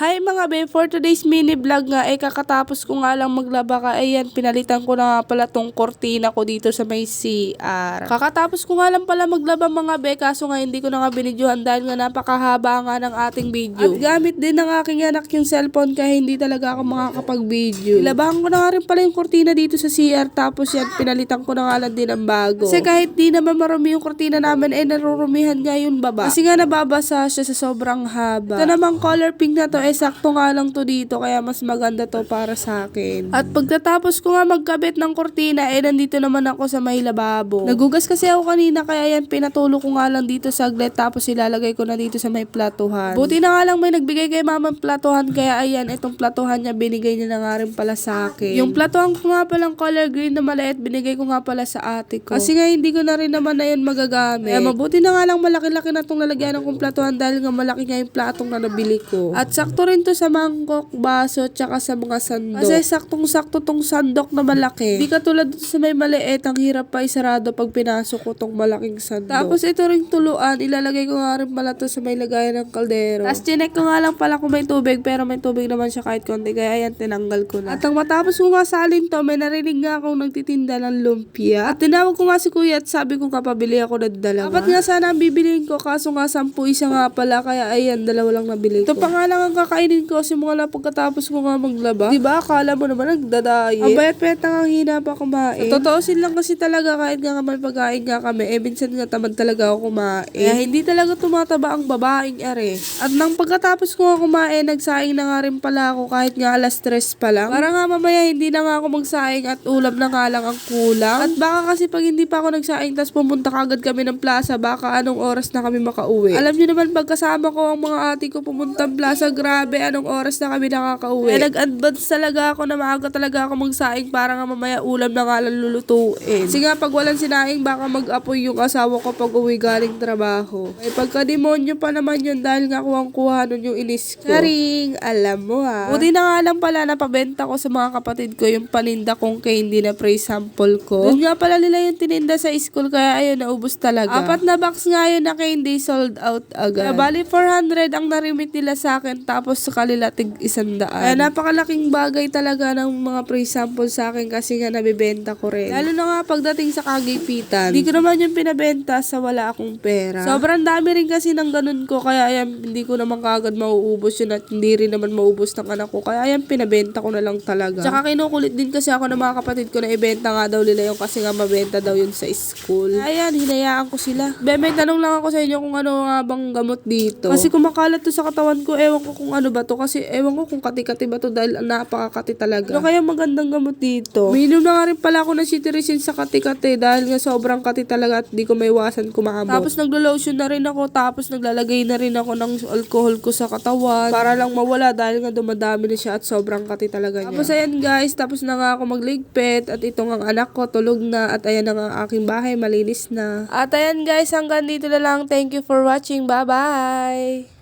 Hi mga be, for today's mini vlog nga, eh kakatapos ko nga lang maglaba ka, ayan, pinalitan ko na nga pala tong kortina ko dito sa may CR. Kakatapos ko nga lang pala maglaba mga be, kaso nga hindi ko na nga binidyohan dahil nga napakahaba nga ng ating video. At gamit din ng aking anak yung cellphone kaya hindi talaga ako makakapag-video. Ilabahan ko na nga rin pala yung kortina dito sa CR, tapos yan, pinalitan ko na nga lang din ng bago. Kasi kahit di naman marumi yung kortina namin, eh narurumihan nga yung baba. Kasi nga nababasa siya sa sobrang haba. Ito namang color pink na to, eh sakto nga lang to dito, kaya mas maganda to para sa akin. At pagkatapos ko nga magkabit ng kortina, eh nandito naman ako sa may lababo. Nagugas kasi ako kanina, kaya yan pinatulo ko nga lang dito saglit, tapos ilalagay ko na dito sa may platuhan. Buti na nga lang may nagbigay kay mama ng platuhan, kaya ayan, itong platuhan niya, binigay niya na nga rin pala sa akin. Yung platuhan ko nga palang color green na maliit, binigay ko nga pala sa ate ko. Kasi nga hindi ko na rin naman na yun magagamit. Kaya mabuti na nga lang malaki-laki na itong lalagyan ng platuhan dahil nga malaki nga yung platong na nabili ko. At sakto rin to sa mangkok, baso, tsaka sa mga sandok. Kasi saktong-sakto tong sandok na malaki. Di katulad dito sa may maliit, ang hirap pa isarado pag pinasok ko tong malaking sandok. Tapos ito ring tuluan, ilalagay ko nga rin pala to sa may lagayan ng kaldero. Tapos chinek ko nga lang pala kung may tubig, pero may tubig naman siya kahit konti, kaya ayan, tinanggal ko na. At ang matapos ko nga salin to, may narinig nga akong nagtitinda ng lumpia. At tinawag ko nga si kuya at sabi ko kapabili ako na dalawa. Dapat nga sana ang bibiliin ko, kaso nga sampu isa nga pala, kaya ayan, dalawa lang nabili ko. Ito pa nga lang ang kakainin ko simula pagkatapos ko nga maglaba. Diba, akala mo naman nagdadayet. Ang bayat-bayat na nga hina pa kumain. Sa totoosin lang kasi talaga kahit nga may pagkain nga kami, eh minsan nga tamad talaga ako kumain. Kaya hindi talaga tumataba ang babaeng are. At nang pagkatapos ko nga kumain, nagsaing na nga rin pala ako kahit nga alas stress pa lang. Para nga mamaya hindi na nga ako magsaing at ulam na nga lang ang kulang. At baka kasi pag hindi pa ako nagsaing tas pumunta kagad kami ng plaza, baka anong oras na kami makauwi. Alam niyo naman pagkasama ko ang mga ate ko pumuntang plaza, grabe anong oras na kami nakakauwi. Eh, nag-advance talaga ako na maaga talaga ako magsaing para nga mamaya ulam na nga lang lulutuin. Kasi nga pag walang sinaing, baka mag-apoy yung asawa ko pag uwi galing trabaho. Ay pagka-demonyo pa naman yun dahil nga kuwang-kuha nun yung inis ko. Karing, alam mo ha. Buti na nga lang pala napabenta ko sa mga kapatid ko yung paninda kong candy na pre sample ko. Doon nga pala nila yung tininda sa school kaya ayun, naubos talaga. Apat na box nga yun na candy sold out agad. Kaya bali 400 ang narimit nila sa akin tapos sa kanila tig isandaan. Kaya napakalaking bagay talaga ng mga pre sample sa akin kasi nga nabibenta ko rin. Lalo na nga pagdating sa kagipitan. Hindi ko naman yung pinabenta sa wala akong pera. Sobrang dami rin kasi ng ganun ko kaya ayan, hindi ko naman kagad mauubos yun at hindi rin naman maubos ng anak ko. Kaya ayan, pinabenta ko na lang talaga. Tsaka kinukulit din kasi ako ng mga kapatid ko na ibenta nga daw nila yung kasi nga mabenta daw yun sa school. Ayan, hinayaan ko sila. Be, may tanong lang ako sa inyo kung ano nga bang gamot dito. Kasi kumakalat to sa katawan ko, ewan ko kung ano ba to. Kasi ewan ko kung kati-kati ba to dahil napakakati talaga. Ano kaya magandang gamot dito? Minom na nga rin pala ako ng cetirizine sa kati-kati dahil nga sobrang kati talaga at di ko maiwasan kumamot. Tapos naglo-lotion na rin ako, tapos naglalagay na rin ako ng alcohol ko sa katawan para lang mawala dahil nga dumadami na siya at sobrang kati talaga niya. Tapos ayan guys, tapos na nga ako magligpit at itong ang anak ko tulog na at ayan na nga ang aking bahay malinis na. At ayan guys, hanggang dito na lang. Thank you for watching. Bye-bye!